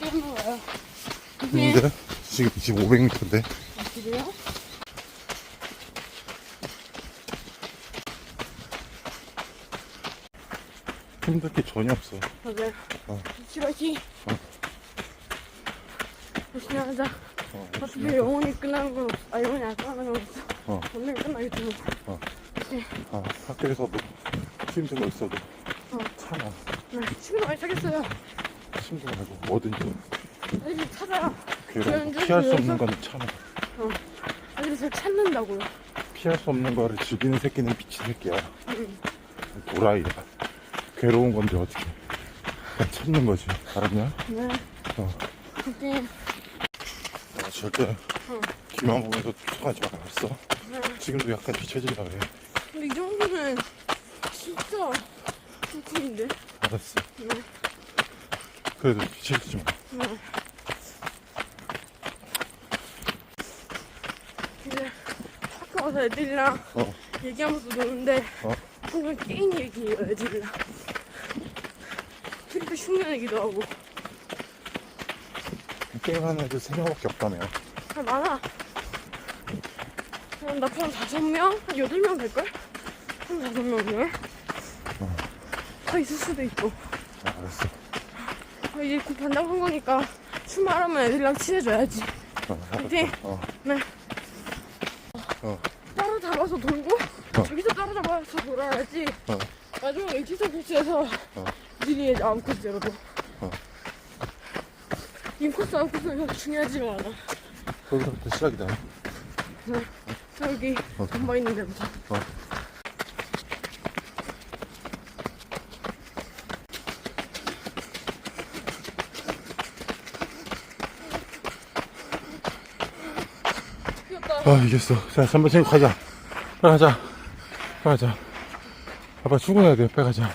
한번 와요. 네. 근데 지금 지금 500m인데 그래요? 힘들 게 전혀 없어. 맞아요. 어. 하자. 어, 어차피 영혼이 끝나는 건 없어. 아, 영혼이 안 끝나는 건 없어. 어. 분명히 끝나겠지만. 아, 학교에서 뭐 힘든 거 있어도 어. 참아. 네, 친구 많이 사귀었어요. 말고 뭐든지 애들이 찾아. 괴로운 거 그런데 피할 수 그래서- 없는 건 참아. 애들이 잘 찾는다고요. 피할 수 없는 거를 즐기는 새끼는 미친 새끼야. 응. 도라이야. 괴로운 건데 어떻게. 그냥 참는 거지. 알았냐? 네. 어. 그게, 아, 절대 어. 귀만 보면서 쫓아가지 마. 알았어? 네. 지금도 약간 뒤처지려 그래. 근데 이 정도는 진짜 꿀꿀인데? 알았어. 네. 그래도 뒤처지지 마. 네. 이제 학교 와서 애들이랑 어. 얘기하면서 노는데 어. 항상 게임 얘기해요 애들이랑 그리고 흉내내기도 하고 게임하는 애들 3명밖에 없다며. 아 많아 한 나쁜 한 다섯 명? 한 여덟 명 될걸? 한 다섯 명 중에 어. 더 있을 수도 있고 아, 알았어. 아, 이제 곧 반장한 거니까 출마하면 애들이랑 친해져야지 어. 화이팅! 어. 네 어. 따로 잡아서 돌고 어. 저기서 따로 잡아서 돌아야지 어. 나중에 일지선 코스에서 어. 코스여도 어. 인코스 아웃 코스는 중요하지가 않아 거기서부터 시작이다. 저기 어. 건바 있는 데부터 어. 아, 이겼어. 자, 3번 친구 가자. 빨리 가자. 빨리 가자. 아빠 출근해야 돼. 빨리 가자.